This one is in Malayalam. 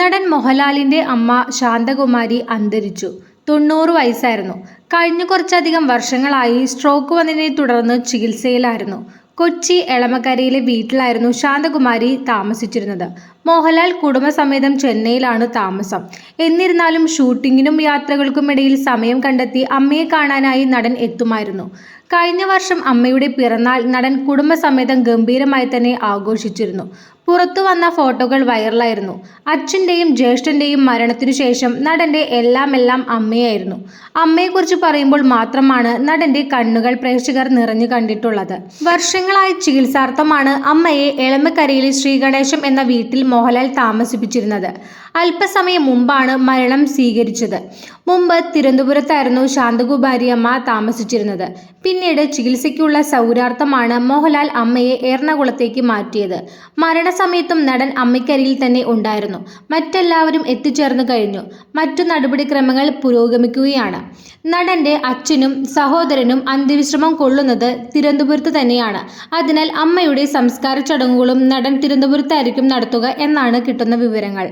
നടൻ മോഹൻലാലിന്റെ അമ്മ ശാന്തകുമാരി അന്തരിച്ചു. തൊണ്ണൂറ് വയസ്സായിരുന്നു. കഴിഞ്ഞ കുറച്ചധികം വർഷങ്ങളായി സ്ട്രോക്ക് വന്നതിനെ തുടർന്ന് ചികിത്സയിലായിരുന്നു. കൊച്ചി എളമക്കരയിലെ വീട്ടിലായിരുന്നു ശാന്തകുമാരി താമസിച്ചിരുന്നത്. മോഹൻലാൽ കുടുംബസമേതം ചെന്നൈയിലാണ് താമസം. എന്നിരുന്നാലും ഷൂട്ടിങ്ങിനും യാത്രകൾക്കും ഇടയിൽ സമയം കണ്ടെത്തി അമ്മയെ കാണാനായി നടൻ എത്തുമായിരുന്നു. കഴിഞ്ഞ വർഷം അമ്മയുടെ പിറന്നാൾ നടൻ കുടുംബസമേതം ഗംഭീരമായി തന്നെ ആഘോഷിച്ചിരുന്നു. പുറത്തു വന്ന ഫോട്ടോകൾ വൈറലായിരുന്നു. അച്ഛന്റെയും ജ്യേഷ്ഠന്റെയും മരണത്തിനു ശേഷം നടന്റെ എല്ലാം എല്ലാം അമ്മയായിരുന്നു. അമ്മയെക്കുറിച്ച് പറയുമ്പോൾ മാത്രമാണ് നടന്റെ കണ്ണുകൾ പ്രേക്ഷകർ നിറഞ്ഞു കണ്ടിട്ടുള്ളത്. വർഷങ്ങളായി ചികിത്സാർത്ഥമാണ് അമ്മയെ എളമക്കരയിലെ ശ്രീഗണേശം എന്ന വീട്ടിൽ മോഹൻലാൽ താമസിപ്പിച്ചിരുന്നത്. അല്പസമയം മുമ്പാണ് മരണം സ്വീകരിച്ചത്. മുമ്പ് തിരുവനന്തപുരത്തായിരുന്നു ശാന്തകുമാരി അമ്മ താമസിച്ചിരുന്നത്. പിന്നീട് ചികിത്സയ്ക്കുള്ള സൗരാർത്ഥമാണ് മോഹൻലാൽ അമ്മയെ എറണാകുളത്തേക്ക് മാറ്റിയത്. മരണസമയത്തും നടൻ അമ്മയ്ക്കരിയിൽ തന്നെ ഉണ്ടായിരുന്നു. മറ്റെല്ലാവരും എത്തിച്ചേർന്നു കഴിഞ്ഞു. മറ്റു നടപടിക്രമങ്ങൾ പുരോഗമിക്കുകയാണ്. നടന്റെ അച്ഛനും സഹോദരനും അന്ത്യവിശ്രമം കൊള്ളുന്നത് തിരുവനന്തപുരത്ത് തന്നെയാണ്. അതിനാൽ അമ്മയുടെ സംസ്കാര ചടങ്ങുകളും നടൻ തിരുവനന്തപുരത്തായിരിക്കും നടത്തുക എന്നാണ് കിട്ടുന്ന വിവരങ്ങൾ.